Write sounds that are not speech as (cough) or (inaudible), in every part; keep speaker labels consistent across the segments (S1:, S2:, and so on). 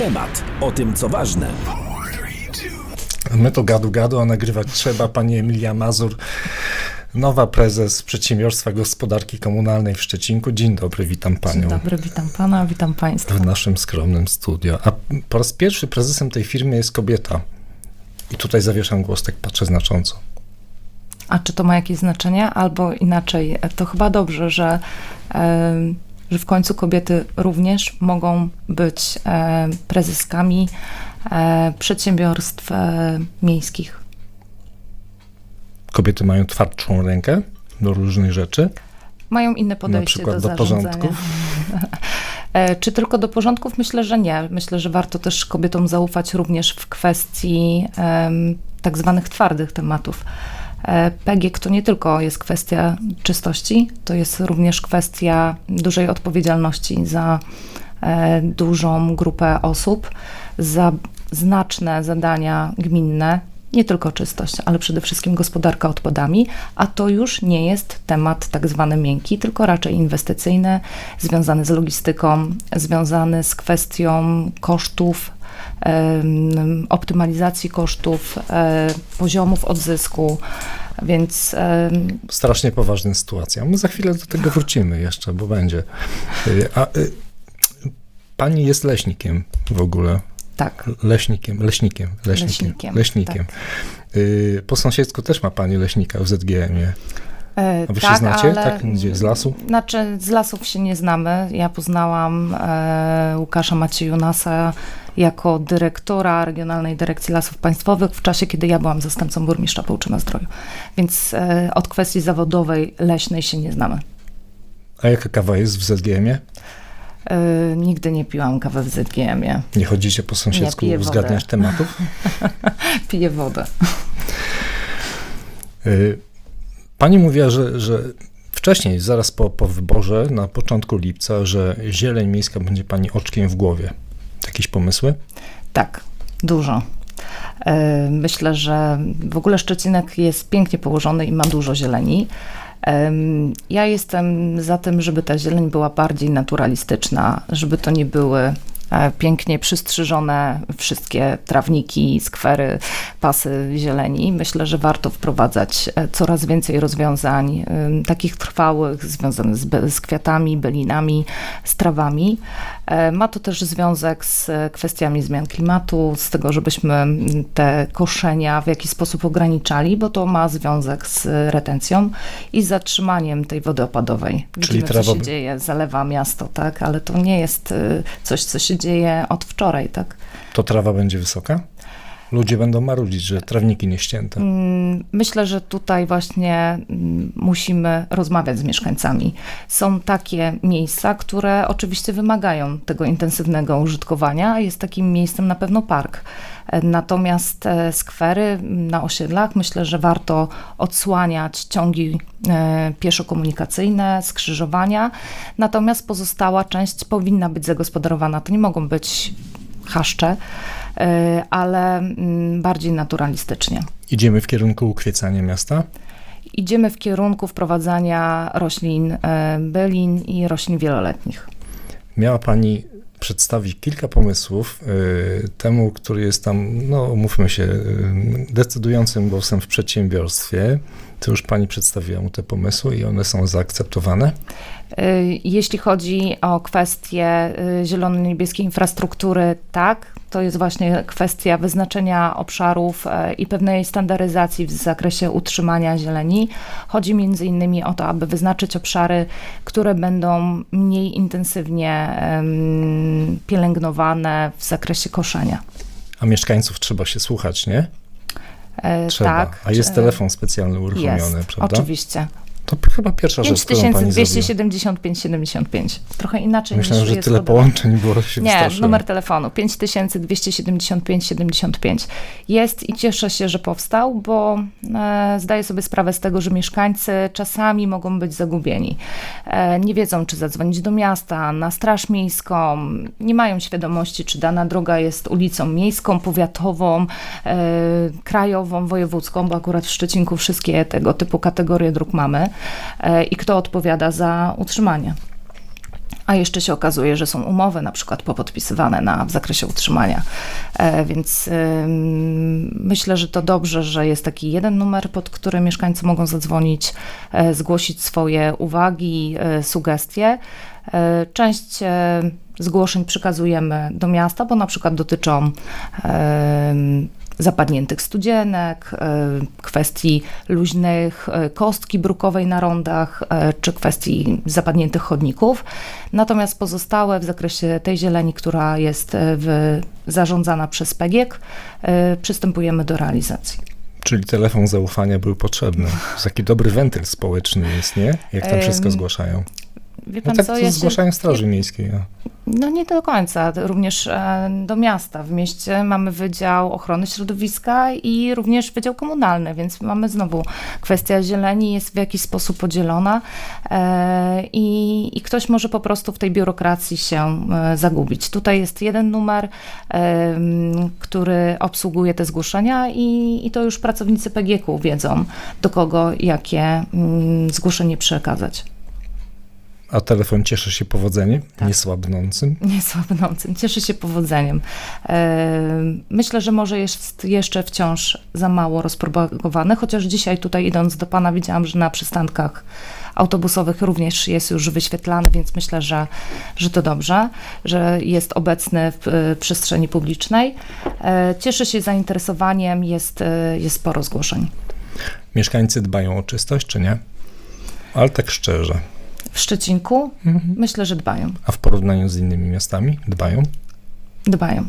S1: temat o tym, co ważne.
S2: My to gadu gadu, a nagrywać trzeba. Pani Emilia Mazur, nowa prezes Przedsiębiorstwa Gospodarki Komunalnej w Szczecinku. Dzień dobry, witam panią.
S3: Dzień dobry, witam pana, witam państwa.
S2: W naszym skromnym studio. A po raz pierwszy prezesem tej firmy jest kobieta. I tutaj zawieszam głos, tak patrzę znacząco.
S3: A czy to ma jakieś znaczenie? Albo inaczej, to chyba dobrze, że, e, że w końcu kobiety również mogą być e, prezeskami e, przedsiębiorstw e, miejskich.
S2: Kobiety mają twardszą rękę do różnych rzeczy.
S3: Mają inne podejście
S2: przykład
S3: do,
S2: do porządków? (laughs)
S3: Czy tylko do porządków? Myślę, że nie. Myślę, że warto też kobietom zaufać również w kwestii em, tak zwanych twardych tematów. E, PGIG to nie tylko jest kwestia czystości, to jest również kwestia dużej odpowiedzialności za e, dużą grupę osób, za znaczne zadania gminne, nie tylko czystość, ale przede wszystkim gospodarka odpadami, a to już nie jest temat tak zwany miękki, tylko raczej inwestycyjny, związany z logistyką, związany z kwestią kosztów, optymalizacji kosztów, e, poziomów odzysku, więc
S2: Strasznie poważna sytuacja. My za chwilę do tego wrócimy jeszcze, bo będzie. Y, A y, pani jest leśnikiem w ogóle.
S3: tak.
S2: Leśnikiem, leśnikiem, leśnikiem.
S3: Leśnikiem,
S2: leśnikiem. Y, Po sąsiedzku też ma pani leśnika w ZGM-ie.
S3: E,
S2: A wy się znacie? Tak? Gdzie? Z lasu?
S3: Znaczy, z lasów się nie znamy. Ja poznałam e, Łukasza Maciejunasa jako dyrektora Regionalnej Dyrekcji Lasów Państwowych w czasie, kiedy ja byłam zastępcą burmistrza Połczyna Zdroju. Więc e, od kwestii zawodowej, leśnej się nie znamy.
S2: A jaka kawa jest w ZGM-ie?
S3: E, nigdy nie piłam kawy w ZGM-ie.
S2: Nie chodzicie po sąsiedzku (laughs)
S3: piję wodę.
S2: zgadniać tematów?
S3: Piję wodę.
S2: Y, Pani mówiła, że, że wcześniej, zaraz po, po wyborze, na początku lipca, że zieleń miejska będzie pani oczkiem w głowie. Jakieś pomysły?
S3: Tak, dużo. E, Myślę, że w ogóle Szczecinek jest pięknie położony i ma dużo zieleni. Em, Ja jestem za tym, żeby ta zieleń była bardziej naturalistyczna, żeby to nie były e, pięknie przystrzyżone wszystkie trawniki, skwery, pasy zieleni. Myślę, że warto wprowadzać e, coraz więcej rozwiązań takich trwałych, związanych z, z kwiatami, bylinami, z trawami. E, Ma to też związek z e, kwestiami zmian klimatu, z tego, żebyśmy te koszenia w jakiś sposób ograniczali, bo to ma związek z retencją i zatrzymaniem tej wody opadowej. Widzimy,
S2: trawa
S3: co się dzieje, zalewa miasto, tak, ale to nie jest coś, co się dzieje od wczoraj, tak.
S2: To trawa będzie wysoka? Ludzie będą marudzić, że trawniki nie ścięte.
S3: Mm, Myślę, że tutaj właśnie mm, musimy rozmawiać z mieszkańcami. Są takie miejsca, które oczywiście wymagają tego intensywnego użytkowania. Jest takim miejscem na pewno park. Natomiast e, skwery mm, na osiedlach myślę, że warto odsłaniać ciągi e, pieszo-komunikacyjne, skrzyżowania. Natomiast pozostała część powinna być zagospodarowana. To nie mogą być chaszcze, ale mm, bardziej naturalistycznie.
S2: Idziemy w kierunku ukwiecania miasta?
S3: Idziemy w kierunku wprowadzania roślin e, bylin i roślin wieloletnich.
S2: Miała pani przedstawić kilka pomysłów y, temu, który jest tam, no mówmy się, y, decydującym głosem w przedsiębiorstwie. To już pani przedstawiła mu te pomysły i one są zaakceptowane.
S3: E, Jeśli chodzi o kwestię e, zielono-niebieskiej infrastruktury, tak, to jest właśnie kwestia wyznaczenia obszarów e, i pewnej standaryzacji w zakresie utrzymania zieleni. Chodzi między innymi o to, aby wyznaczyć obszary, które będą mniej intensywnie pielęgnowane w zakresie koszenia.
S2: A mieszkańców trzeba się słuchać, nie?
S3: E,
S2: Trzeba.
S3: Tak.
S2: A jest
S3: e,
S2: telefon specjalny uruchomiony,
S3: Jest,
S2: prawda?
S3: oczywiście.
S2: To chyba pierwsza rzecz, którą pani zrobiła.
S3: 5275 75. Trochę inaczej
S2: Myślałem,
S3: niż
S2: że tyle połączeń było, się
S3: Nie,
S2: wystraszyłem.
S3: numer telefonu 5275 75. Jest i cieszę się, że powstał, bo e, zdaję sobie sprawę z tego, że mieszkańcy czasami mogą być zagubieni. E, nie wiedzą, czy zadzwonić do miasta, na straż miejską, nie mają świadomości, czy dana droga jest ulicą miejską, powiatową, e, krajową, wojewódzką, bo akurat w Szczecinku wszystkie tego typu kategorie dróg mamy i kto odpowiada za utrzymanie. A jeszcze się okazuje, że są umowy na przykład popodpisywane na, w zakresie utrzymania. E, więc myślę, że to dobrze, że jest taki jeden numer, pod który mieszkańcy mogą zadzwonić, e, zgłosić swoje uwagi, e, sugestie. E, Część e, zgłoszeń przekazujemy do miasta, bo na przykład dotyczą zapadniętych studzienek, e, kwestii luźnych e, kostki brukowej na rondach, e, czy kwestii zapadniętych chodników. Natomiast pozostałe w zakresie tej zieleni, która jest w, zarządzana przez PEGiek, przystępujemy do realizacji.
S2: Czyli telefon zaufania był potrzebny. Taki dobry wentyl społeczny jest, nie? Jak tam wszystko zgłaszają.
S3: Wie
S2: No
S3: pan
S2: tak
S3: co, ja się-
S2: zgłaszają Straży Miejskiej. A.
S3: No nie do końca, również e, do miasta. W mieście mamy Wydział Ochrony Środowiska i również Wydział Komunalny, więc mamy znowu kwestia zieleni jest w jakiś sposób podzielona e, i, i ktoś może po prostu w tej biurokracji się e, zagubić. Tutaj jest jeden numer, który obsługuje te zgłoszenia i, i to już pracownicy PGK wiedzą, do kogo jakie mm, zgłoszenie przekazać.
S2: A telefon cieszy się powodzeniem,
S3: Tak.
S2: niesłabnącym.
S3: niesłabnącym. Cieszy się powodzeniem. E, Myślę, że może jest jeszcze wciąż za mało rozpropagowany, chociaż dzisiaj tutaj idąc do Pana widziałam, że na przystankach autobusowych również jest już wyświetlany, więc myślę, że, że to dobrze, że jest obecny w e, przestrzeni publicznej. E, Cieszy się zainteresowaniem, jest, jest sporo zgłoszeń.
S2: Mieszkańcy dbają o czystość, czy nie? Ale tak szczerze.
S3: W Szczecinku myślę, że dbają.
S2: A w porównaniu z innymi miastami dbają?
S3: Dbają.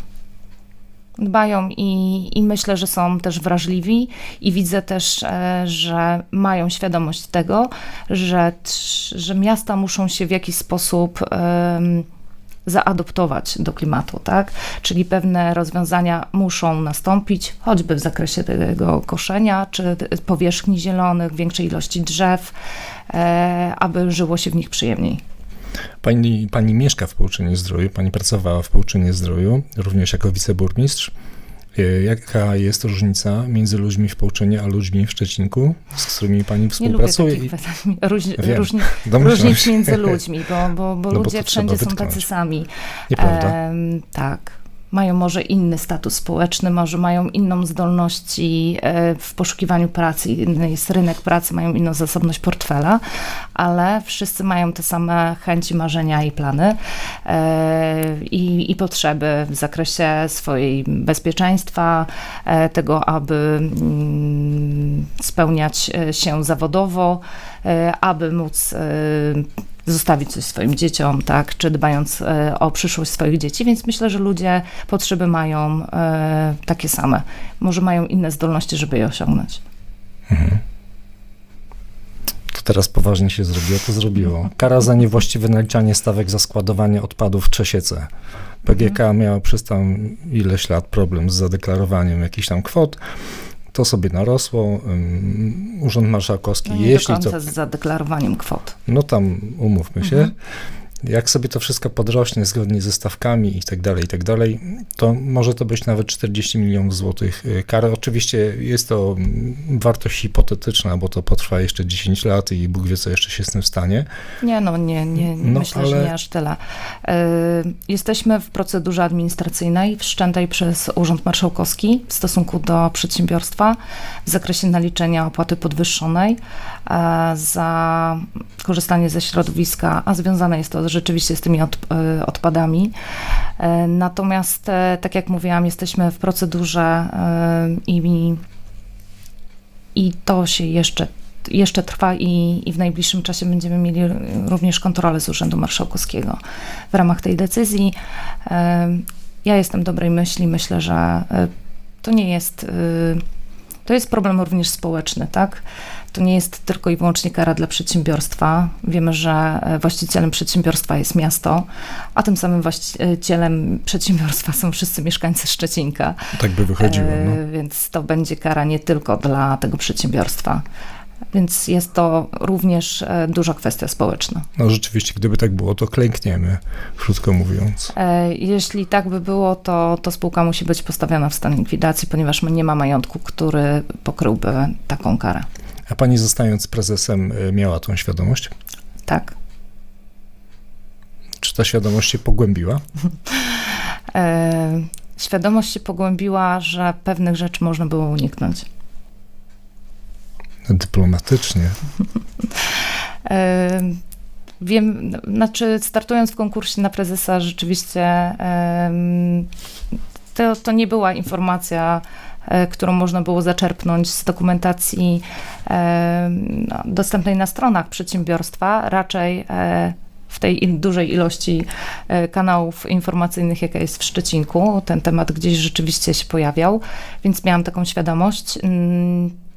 S3: Dbają i, i myślę, że są też wrażliwi i widzę też, e, że mają świadomość tego, że, że miasta muszą się w jakiś sposób zaadoptować do klimatu, tak? Czyli pewne rozwiązania muszą nastąpić, choćby w zakresie tego koszenia, czy powierzchni zielonych, większej ilości drzew, e, aby żyło się w nich przyjemniej.
S2: Pani, pani mieszka w Połczynie Zdroju, pani pracowała w Połczynie Zdroju, również jako wiceburmistrz. E, Jaka jest różnica między ludźmi w Połczynie a ludźmi w Szczecinku, z którymi pani
S3: Nie lubię
S2: współpracuje?
S3: takich (laughs) różni,
S2: Domyślam
S3: różnic między ludźmi, bo, bo, bo
S2: No bo
S3: ludzie
S2: to
S3: wszędzie są tacy sami.
S2: Nieprawda?
S3: Em, tak. Mają może inny status społeczny, może mają inną zdolności e, w poszukiwaniu pracy, inny jest rynek pracy, mają inną zasobność portfela, ale wszyscy mają te same chęci, marzenia i plany e, i, i potrzeby w zakresie swojej bezpieczeństwa, e, tego, aby mm, spełniać się zawodowo, aby móc zostawić coś swoim dzieciom, tak, czy dbając e, o przyszłość swoich dzieci, więc myślę, że ludzie potrzeby mają e, takie same. Może mają inne zdolności, żeby je osiągnąć.
S2: To teraz poważnie się zrobiło, to zrobiło. Kara za niewłaściwe naliczanie stawek za składowanie odpadów w Trzesiece. PGK miała przez tam ileś lat problem z zadeklarowaniem jakichś tam kwot. To sobie narosło. Urząd Marszałkowski,
S3: No
S2: jeśli
S3: do końca z zadeklarowaniem kwot.
S2: No tam umówmy się.
S3: Mhm.
S2: Jak sobie to wszystko podrośnie zgodnie ze stawkami i tak dalej, i tak dalej, to może to być nawet 40 milionów złotych y, kary. Oczywiście jest to mm, wartość hipotetyczna, bo to potrwa jeszcze 10 lat i Bóg wie, co jeszcze się z tym stanie.
S3: Nie, no nie, nie
S2: No,
S3: myślę, że
S2: ale-
S3: nie aż tyle. Y, Jesteśmy w procedurze administracyjnej wszczętej przez Urząd Marszałkowski w stosunku do przedsiębiorstwa w zakresie naliczenia opłaty podwyższonej e, za korzystanie ze środowiska, a związane jest to rzeczywiście z tymi y, odpadami. E, Natomiast, e, tak jak mówiłam, jesteśmy w procedurze e, i, i to się jeszcze jeszcze trwa i, i w najbliższym czasie będziemy mieli również kontrolę z Urzędu Marszałkowskiego w ramach tej decyzji. Ja jestem dobrej myśli, myślę, że e, to nie jest, to jest problem również społeczny, tak? To nie jest tylko i wyłącznie kara dla przedsiębiorstwa. Wiemy, że e, właścicielem przedsiębiorstwa jest miasto, a tym samym właścicielem przedsiębiorstwa są wszyscy mieszkańcy Szczecinka.
S2: Tak by wychodziło. No.
S3: E, Więc to będzie kara nie tylko dla tego przedsiębiorstwa. Więc jest to również e, duża kwestia społeczna.
S2: no rzeczywiście, gdyby tak było, to klękniemy, krótko mówiąc.
S3: E, Jeśli tak by było, to, to spółka musi być postawiona w stan likwidacji, ponieważ nie ma majątku, który pokryłby taką karę.
S2: A pani zostając prezesem y, miała tą świadomość?
S3: Tak.
S2: Czy ta świadomość się pogłębiła? (laughs)
S3: E, Świadomość się pogłębiła, że pewnych rzeczy można było uniknąć.
S2: Dyplomatycznie. (laughs)
S3: Wiem, znaczy startując w konkursie na prezesa rzeczywiście to, to nie była informacja, e, którą można było zaczerpnąć z dokumentacji no, dostępnej na stronach przedsiębiorstwa, raczej e, w tej dużej ilości e, kanałów informacyjnych, jaka jest w Szczecinku. Ten temat gdzieś rzeczywiście się pojawiał, więc miałam taką świadomość.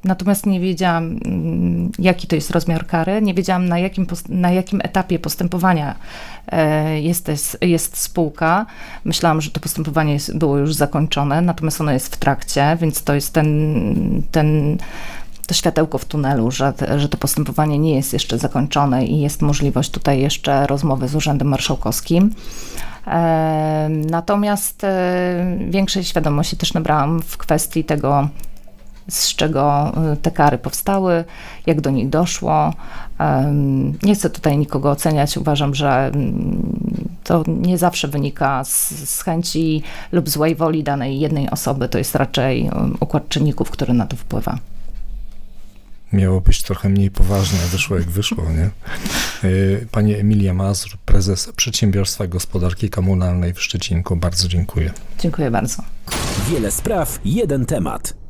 S3: Natomiast nie wiedziałam, mm, jaki to jest rozmiar kary, nie wiedziałam, na jakim, na jakim etapie postępowania e, jest, jest, jest spółka. Myślałam, że to postępowanie jest, było już zakończone, natomiast ono jest w trakcie, więc to jest ten, ten, to światełko w tunelu, że, że to postępowanie nie jest jeszcze zakończone i jest możliwość tutaj jeszcze rozmowy z Urzędem Marszałkowskim. E, Natomiast e, większej świadomości też nabrałam w kwestii tego, z czego y, te kary powstały, jak do nich doszło. Nie chcę tutaj nikogo oceniać. Uważam, że mm, to nie zawsze wynika z, z chęci lub złej woli danej jednej osoby. To jest raczej um, układ czynników, który na to wpływa.
S2: Miało być trochę mniej poważne, a wyszło jak wyszło, nie? Y, Pani Emilia Mazur, prezes Przedsiębiorstwa Gospodarki Komunalnej w Szczecinku. Bardzo dziękuję.
S3: Dziękuję bardzo.
S1: Wiele spraw, jeden temat.